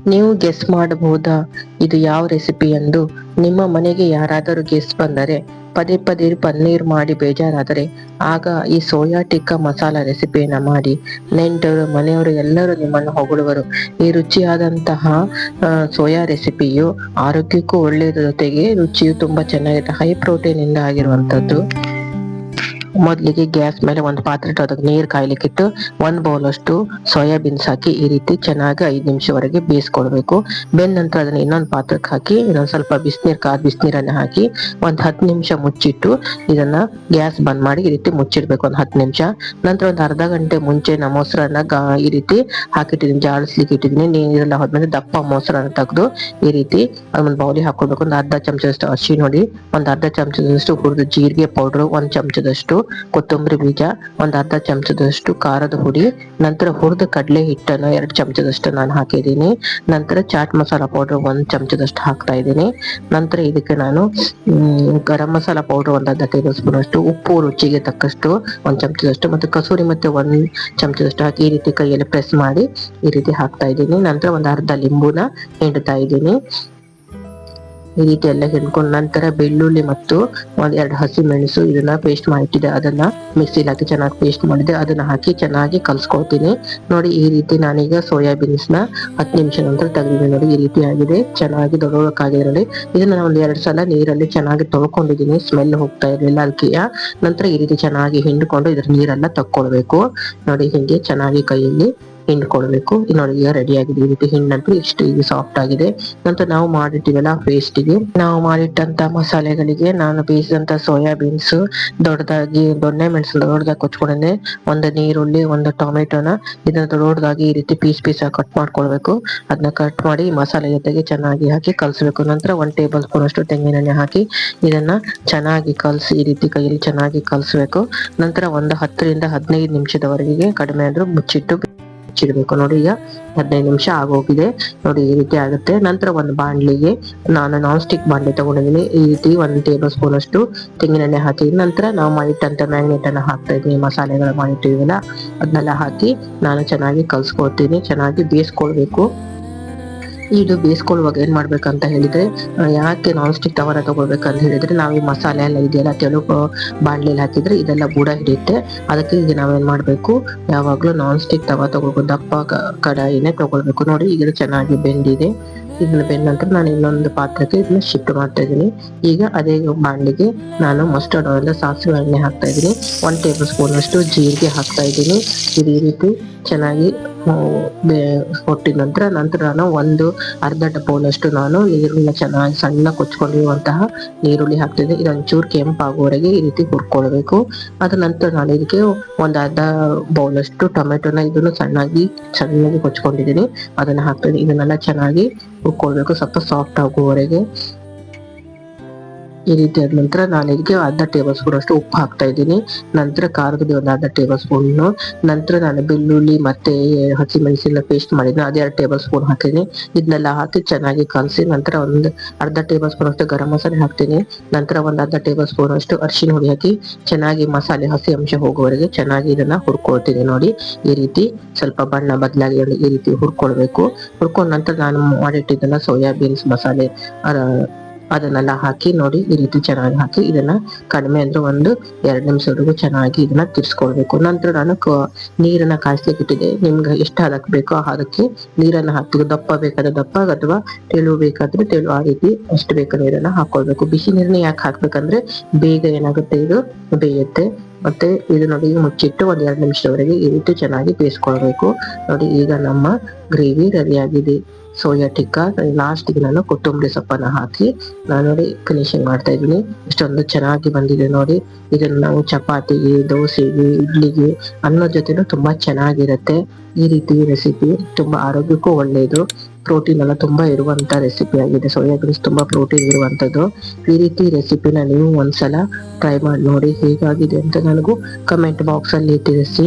ನೀವು ಗೆಸ್ ಮಾಡಬಹುದಾ? ಇದು ಯಾವ ರೆಸಿಪಿ ಎಂದು ನಿಮ್ಮ ಮನೆಗೆ ಯಾರಾದರೂ ಗೆಸ್ ಬಂದರೆ ಪದೇ ಪದೇ ಪನ್ನೀರ್ ಮಾಡಿ ಬೇಜಾರಾದರೆ ಆಗ ಈ ಸೋಯಾ ಟಿಕ್ಕಾ ಮಸಾಲಾ ರೆಸಿಪಿಯನ್ನು ಮಾಡಿ ನೆಂಟರು, ಮನೆಯವರು ಎಲ್ಲರೂ ನಿಮ್ಮನ್ನು ಹೊಗಳುವರು. ಈ ರುಚಿಯಾದಂತಹ ಸೋಯಾ ರೆಸಿಪಿಯು ಆರೋಗ್ಯಕ್ಕೂ ಒಳ್ಳೆಯದ ಜೊತೆಗೆ ರುಚಿಯು ತುಂಬಾ ಚೆನ್ನಾಗಿದೆ. ಹೈ ಪ್ರೋಟೀನ್ ಇಂದ ಮೊದಲಿಗೆ ಗ್ಯಾಸ್ ಮೇಲೆ ಒಂದು ಪಾತ್ರೆ ಇಟ್ಟು ಅದಕ್ಕೆ ನೀರು ಕಾಯ್ಲಿಕ್ಕಿಟ್ಟು ಒಂದ್ ಬೌಲ್ ಅಷ್ಟು ಸೋಯಾಬೀನ್ಸ್ ಹಾಕಿ ಈ ರೀತಿ ಚೆನ್ನಾಗಿ ಐದು ನಿಮಿಷವರೆಗೆ ಬೇಯಿಸ್ಕೊಳ್ಬೇಕು. ಬೆಂದ ನಂತರ ಅದನ್ನ ಇನ್ನೊಂದು ಪಾತ್ರಕ್ಕೆ ಹಾಕಿ, ಇನ್ನೊಂದು ಸ್ವಲ್ಪ ಬಿಸಿನೀರ್ ಕಾದ್ ಬಿಸಿನೀರನ್ನ ಹಾಕಿ ಒಂದು ಹತ್ತು ನಿಮಿಷ ಮುಚ್ಚಿಟ್ಟು ಇದನ್ನ ಗ್ಯಾಸ್ ಬಂದ್ ಮಾಡಿ ಈ ರೀತಿ ಮುಚ್ಚಿಡ್ಬೇಕು ಒಂದು ಹತ್ತು ನಿಮಿಷ. ನಂತರ ಒಂದು ಅರ್ಧ ಗಂಟೆ ಮುಂಚೆ ನಾ ಮೊಸರನ್ನ ಈ ರೀತಿ ಹಾಕಿಟ್ಟಿದ್ದೀನಿ ಜಾಡಿಸ್ಲಿಕ್ಕೆ ಇಟ್ಟಿದ್ದೀನಿ ನೀರೆಲ್ಲ ಹೋದ್ಮೇಲೆ ದಪ್ಪ ಮೊಸರನ್ನ ತೆಗೆದು ಈ ರೀತಿ ಅದೊಂದು ಬೌಲಿ ಹಾಕೊಳ್ಬೇಕು. ಒಂದು ಅರ್ಧ ಚಮಚದಷ್ಟು ಹಸಿ ನೋಡಿ ಒಂದು ಅರ್ಧ ಚಮಚದಷ್ಟು ಹುರಿದು ಜೀರಿಗೆ ಪೌಡರ್, ಒಂದು ಚಮಚದಷ್ಟು ಕೊತ್ತಂಬರಿ ಬೀಜ, ಒಂದ್ ಅರ್ಧ ಚಮಚದಷ್ಟು ಖಾರದ ಹುಡಿ ನಂತರ ಹುರಿದ ಕಡಲೆ ಹಿಟ್ಟನ್ನು ಎರಡು ಚಮಚದಷ್ಟು ನಾನು ಹಾಕಿದ್ದೀನಿ. ನಂತರ ಚಾಟ್ ಮಸಾಲಾ ಪೌಡರ್ ಒಂದ್ ಚಮಚದಷ್ಟು ಹಾಕ್ತಾ ಇದ್ದೀನಿ. ನಂತರ ಇದಕ್ಕೆ ನಾನು ಗರಂ ಮಸಾಲಾ ಪೌಡರ್ ಒಂದ್ ಅರ್ಧ ಟೇಬಲ್ ಸ್ಪೂನ್ ಅಷ್ಟು, ಉಪ್ಪು ರುಚಿಗೆ ತಕ್ಕಷ್ಟು ಒಂದ್ ಚಮಚದಷ್ಟು ಮತ್ತೆ ಕಸೂರಿ ಮತ್ತೆ ಒಂದ್ ಚಮಚದಷ್ಟು ಹಾಕಿ ಈ ರೀತಿ ಕೈಯಲ್ಲಿ ಪ್ರೆಸ್ ಮಾಡಿ ಈ ರೀತಿ ಹಾಕ್ತಾ ಇದ್ದೀನಿ. ನಂತರ ಒಂದ್ ಅರ್ಧ ಲಿಂಬುನ ಹಿಂಡ್ತಾ ಇದ್ದೀನಿ. ಈ ರೀತಿ ಎಲ್ಲ ಹಿಂಡ್ಕೊಂಡ್ ನಂತರ ಬೆಳ್ಳುಳ್ಳಿ ಮತ್ತು ಒಂದ್ ಎರಡು ಹಸಿ ಮೆಣಸು ಇದನ್ನ ಪೇಸ್ಟ್ ಮಾಡಿಟ್ಟಿದೆ ಅದನ್ನ ಮಿಕ್ಸಿಲಿ ಹಾಕಿ ಚೆನ್ನಾಗಿ ಪೇಸ್ಟ್ ಮಾಡಿದೆ. ಅದನ್ನ ಹಾಕಿ ಚೆನ್ನಾಗಿ ಕಲ್ಸ್ಕೊಳ್ತೀನಿ. ನೋಡಿ ಈ ರೀತಿ ನಾನೀಗ ಸೋಯಾಬೀನ್ಸ್ನ ಹತ್ತು ನಿಮಿಷ ನಂತರ ತೆಗೆದಿದ್ದೀನಿ ನೋಡಿ, ಈ ರೀತಿ ಆಗಿದೆ. ಚೆನ್ನಾಗಿ ದೊಡ್ಡೋಳಕ್ಕಾಗಿದೆ ನೋಡಿ. ಇದನ್ನ ನಾನು ಒಂದ್ ಎರಡು ಸಲ ನೀರಲ್ಲಿ ಚೆನ್ನಾಗಿ ತೊಳ್ಕೊಂಡಿದ್ದೀನಿ. ಸ್ಮೆಲ್ ಹೋಗ್ತಾ ಇರಲಿಲ್ಲ ಅಲ್ಕಿಯ ನಂತರ ಈ ರೀತಿ ಚೆನ್ನಾಗಿ ಹಿಂಡ್ಕೊಂಡು ಇದ್ರ ನೀರೆಲ್ಲ ತಕ್ಕೊಳ್ಬೇಕು. ನೋಡಿ, ಹಿಂಗೆ ಚೆನ್ನಾಗಿ ಕೈಯಲ್ಲಿ ಹಿಂಡ್ಕೊಳ್ಬೇಕು ನೋಡಿ ಈಗ ರೆಡಿ ಆಗಿದೆ. ಈ ರೀತಿ ಹಿಂಡಂತೂ ಇಷ್ಟು ಈಗ ಸಾಫ್ಟ್ ಆಗಿದೆ. ನಂತರ ನಾವು ಮಾಡಿಟ್ಟಿವಲ್ಲ ಪೇಸ್ಟ್ಗೆ. ನಾವು ಮಾಡಿಟ್ಟಂತ ಮಸಾಲೆಗಳಿಗೆ ನಾನು ಬೇಯಿಸಿದಂತ ಸೋಯಾಬೀನ್ಸ್ ದೊಡ್ಡದಾಗಿ ದೊಣ್ಣೆ ಮೆಣಸು ದೊಡ್ಡದಾಗಿ ಕೊಚ್ಕೊಂಡಿದ್ದೆ ಒಂದು ನೀರುಳ್ಳಿ, ಒಂದು ಟೊಮೆಟೊನ ಇದನ್ನ ದೊಡ್ಡದಾಗಿ ಈ ರೀತಿ ಪೀಸ್ ಪೀಸ್ ಕಟ್ ಮಾಡ್ಕೊಳ್ಬೇಕು. ಅದನ್ನ ಕಟ್ ಮಾಡಿ ಮಸಾಲೆ ಜೊತೆಗೆ ಚೆನ್ನಾಗಿ ಹಾಕಿ ಕಲಸಬೇಕು. ನಂತರ ಒಂದ್ ಟೇಬಲ್ ಸ್ಪೂನ್ ಅಷ್ಟು ತೆಂಗಿನೆಣ್ಣೆ ಹಾಕಿ ಇದನ್ನ ಚೆನ್ನಾಗಿ ಕಲಸಿ ಈ ರೀತಿ ಕೈಯಲ್ಲಿ ಚೆನ್ನಾಗಿ ಕಲಸಬೇಕು. ನಂತರ ಒಂದು ಹತ್ತರಿಂದ ಹದಿನೈದು ನಿಮಿಷದವರೆಗೆ ಕಡಿಮೆ ಆದ್ರೂ ಮುಚ್ಚಿಟ್ಟು ಮುಚ್ಚಿಡ್ಬೇಕು ನೋಡಿ, ಈಗ ಹದಿನೈದು ನಿಮಿಷ ಆಗೋಗಿದೆ. ನೋಡಿ, ಈ ರೀತಿ ಆಗುತ್ತೆ. ನಂತರ ಒಂದು ಬಾಂಡ್ಲಿಗೆ ನಾನು ನಾನ್ ಸ್ಟಿಕ್ ಬಾಂಡ್ಲಿ ತಗೊಂಡಿದ್ದೀನಿ. ಈ ರೀತಿ ಒಂದು ಟೇಬಲ್ ಸ್ಪೂನ್ ಅಷ್ಟು ತೆಂಗಿನೆಣ್ಣೆ ಹಾಕಿ, ನಂತರ ನಾವು ಮಾಡಿಟ್ಟಂತ ಮ್ಯಾಗ್ನೆಟ್ ಅನ್ನ ಹಾಕ್ತಾ ಇದ್ದೀನಿ ಮಸಾಲೆಗಳ ಮಾಡಿಟ್ಟಿವಲ್ಲ ಅದನ್ನೆಲ್ಲ ಹಾಕಿ ನಾನು ಚೆನ್ನಾಗಿ ಕಲ್ಸ್ಕೊಳ್ತೀನಿ ಚೆನ್ನಾಗಿ ಬೇಯಿಸ್ಕೊಳ್ಬೇಕು. ಇದು ಬೇಯಿಸ್ಕೊಳ್ಳುವಾಗ ಏನ್ ಮಾಡ್ಬೇಕಂತ ಹೇಳಿದ್ರೆ ಯಾಕೆ ನಾನ್ ಸ್ಟಿಕ್ ತವರ ತಗೋಬೇಕಂತ ಹೇಳಿದ್ರೆ, ನಾವು ಈ ಮಸಾಲೆ ಎಲ್ಲ ಇದೆಯಲ್ಲ ತೆಳು ಬಾಣ್ಲಿಲಿ ಹಾಕಿದ್ರೆ ಇದೆಲ್ಲ ಬುಡ ಹಿಡಿಯುತ್ತೆ. ಅದಕ್ಕೆ ಈಗ ನಾವೇನ್ ಮಾಡ್ಬೇಕು, ಯಾವಾಗ್ಲೂ ನಾನ್ ಸ್ಟಿಕ್ ತವ ತಗೊಳ್ಬೇಕು, ದಪ್ಪ ಕಡಾಯಿನೇ ತಗೊಳ್ಬೇಕು. ನೋಡಿ, ಈಗ ಚೆನ್ನಾಗಿ ಬೆಂದಿದೆ. ಇದನ್ನ ಬೆಂದ ನಂತರ ನಾನು ಇನ್ನೊಂದು ಪಾತ್ರಕ್ಕೆ ಇದನ್ನ ಶಿಫ್ಟ್ ಮಾಡ್ತಾ ಇದ್ದೀನಿ. ಈಗ ಅದೇ ಬಾಣಲಿಗೆ ನಾನು ಮಸ್ಟರ್ಡ್ ಆಯಿಲ್ ಸಾಸಿವೆ ಎಣ್ಣೆ ಹಾಕ್ತಾ ಇದ್ದೀನಿ. ಒನ್ ಟೇಬಲ್ ಸ್ಪೂನ್ ಅಷ್ಟು ಜೀರಿಗೆ ಹಾಕ್ತಾ ಇದ್ದೀನಿ. ಇದೇ ರೀತಿ ಚೆನ್ನಾಗಿ ಕೊಟ್ಟಿದ ನಂತರ ನಂತರ ನಾನು ಒಂದು ಅರ್ಧ ಡಬ್ಬನಷ್ಟು ನಾನು ನೀರುಳ್ಳಿ ಚೆನ್ನಾಗಿ ಸಣ್ಣ ಕೊಚ್ಕೊಂಡಿರುವಂತಹ ನೀರುಳ್ಳಿ ಹಾಕ್ತಿದ್ದೆ ಇದೊಂಚೂರು ಕೆಂಪಾಗುವವರೆಗೆ ಈ ರೀತಿ ಹುರ್ಕೊಳ್ಬೇಕು. ಅದ ನಂತರ ನಾನು ಇದಕ್ಕೆ ಒಂದು ಅರ್ಧ ಬೌಲಷ್ಟು ಟೊಮೆಟೊನ ಇದನ್ನು ಸಣ್ಣಾಗಿ ಚೆನ್ನಾಗಿ ಕೊಚ್ಕೊಂಡಿದ್ದೀನಿ. ಅದನ್ನ ಹಾಕ್ತೀನಿ ಇದನ್ನೆಲ್ಲ ಚೆನ್ನಾಗಿ ಹುರ್ಕೊಳ್ಬೇಕು ಸ್ವಲ್ಪ ಸಾಫ್ಟ್ ಆಗುವವರೆಗೆ ಈ ರೀತಿ ಆದ ನಂತರ ನಾನು ಇದಕ್ಕೆ ಅರ್ಧ ಟೇಬಲ್ ಸ್ಪೂನ್ ಅಷ್ಟು ಉಪ್ಪು ಹಾಕ್ತಾ ಇದ್ದೀನಿ. ನಂತರ ಖಾರದ ಒಂದು ಅರ್ಧ ಟೇಬಲ್ ಸ್ಪೂನ್ ನಂತರ ನಾನು ಬೆಳ್ಳುಳ್ಳಿ ಮತ್ತೆ ಹಸಿಮೆಣಸಿನ ಪೇಸ್ಟ್ ಮಾಡಿದ್ನ ಎರಡು ಟೇಬಲ್ ಸ್ಪೂನ್ ಹಾಕಿದ್ದೀನಿ ಇದನ್ನೆಲ್ಲ ಹಾಕಿ ಚೆನ್ನಾಗಿ ಕಲಸಿ ನಂತರ ಒಂದು ಅರ್ಧ ಟೇಬಲ್ ಸ್ಪೂನ್ ಅಷ್ಟು ಗರಂ ಮಸಾಲೆ ಹಾಕ್ತೀನಿ. ನಂತರ ಒಂದು ಅರ್ಧ ಟೇಬಲ್ ಸ್ಪೂನ್ ಅಷ್ಟು ಅರಿಶಿನ ಹುಡಿ ಹಾಕಿ ಚೆನ್ನಾಗಿ ಮಸಾಲೆ ಹಸಿ ಅಂಶ ಹೋಗುವವರೆಗೆ ಚೆನ್ನಾಗಿ ಇದನ್ನ ಹುರ್ಕೊಳ್ತೀನಿ ನೋಡಿ. ಈ ರೀತಿ ಸ್ವಲ್ಪ ಬಣ್ಣ ಬದಲಾಗಿ ಈ ರೀತಿ ಹುರ್ಕೊಳ್ಬೇಕು. ಹುರ್ಕೊಂಡ ನಂತರ ನಾನು ಮಾಡಿಟ್ಟಿದ್ದನ್ನ ಸೋಯಾಬೀನ್ಸ್ ಮಸಾಲೆ ಅದನ್ನೆಲ್ಲ ಹಾಕಿ ನೋಡಿ, ಈ ರೀತಿ ಚೆನ್ನಾಗಿ ಹಾಕಿ ಇದನ್ನ ಕಡಿಮೆ ಅಂದ್ರೆ ಒಂದು ಎರಡು ನಿಮಿಷವರೆಗೂ ಚೆನ್ನಾಗಿ ಇದನ್ನ ತಿರ್ಸ್ಕೊಳ್ಬೇಕು. ನಂತರ ನಾನು ನೀರನ್ನ ಕಾಯಿಸ್ಲಿಕ್ಕೆ ಇಟ್ಟಿದೆ ನಿಮ್ಗೆ ಎಷ್ಟು ಹದಕ್ ಬೇಕೋ ಅದಕ್ಕೆ ನೀರನ್ನ ಹಾಕ್ತೀವಿ ದಪ್ಪ ಬೇಕಾದ್ರೆ ದಪ್ಪ ಅಥವಾ ತೆಳು ಬೇಕಾದ್ರೆ ತೆಳು, ಆ ರೀತಿ ಎಷ್ಟು ಬೇಕು ನೀರನ್ನ ಹಾಕೊಳ್ಬೇಕು. ಬಿಸಿ ನೀರನ್ನ ಯಾಕೆ ಹಾಕ್ಬೇಕಂದ್ರೆ ಬೇಗ ಏನಾಗುತ್ತೆ ಇದು ಬೇಯುತ್ತೆ. ಮತ್ತೆ ಇದು ನೋಡಿ ಮುಚ್ಚಿಟ್ಟು ಒಂದ್ ಎರಡು ನಿಮಿಷದವರೆಗೆ ಈ ರೀತಿ ಚೆನ್ನಾಗಿ ಬೇಯಿಸ್ಕೊಳ್ಬೇಕು. ನೋಡಿ, ಈಗ ನಮ್ಮ ಗ್ರೇವಿ ರೆಡಿ ಆಗಿದೆ ಸೋಯಾ ಟಿಕ್ಕಾ ಲಾಸ್ಟ್ಗೆ ನಾನು ಕೊತ್ತಂಬರಿ ಸೊಪ್ಪನ್ನ ಹಾಕಿ ನಾನು ನೋಡಿ ಫಿನಿಶಿಂಗ್ ಮಾಡ್ತಾ ಇದ್ದೀನಿ. ಇಷ್ಟೊಂದು ಚೆನ್ನಾಗಿ ಬಂದಿದೆ ನೋಡಿ. ಇದನ್ನ ನಾವು ಚಪಾತಿಗೆ, ದೋಸೆಗೆ, ಇಡ್ಲಿಗೆ ಅನ್ನೋ ಜೊತೆನೂ ತುಂಬಾ ಚೆನ್ನಾಗಿರುತ್ತೆ. ಈ ರೀತಿ ರೆಸಿಪಿ ತುಂಬಾ ಆರೋಗ್ಯಕ್ಕೂ ಒಳ್ಳೆಯದು ಪ್ರೋಟೀನ್ ಎಲ್ಲ ತುಂಬಾ ಇರುವಂತ ರೆಸಿಪಿ ಆಗಿದೆ. ಸೋಯಾ ಸೋಯಾಬೀನ್ಸ್ ತುಂಬಾ ಪ್ರೋಟೀನ್ ಇರುವಂತದ್ದು. ಈ ರೀತಿ ರೆಸಿಪಿನ ನೀವು ಒಂದ್ಸಲ ಟ್ರೈ ಮಾಡಿ ನೋಡಿ ಹೇಗಾಗಿದೆ ಅಂತ ನನಗೂ ಕಮೆಂಟ್ ಬಾಕ್ಸ್ ಅಲ್ಲಿ ತಿಳಿಸಿ.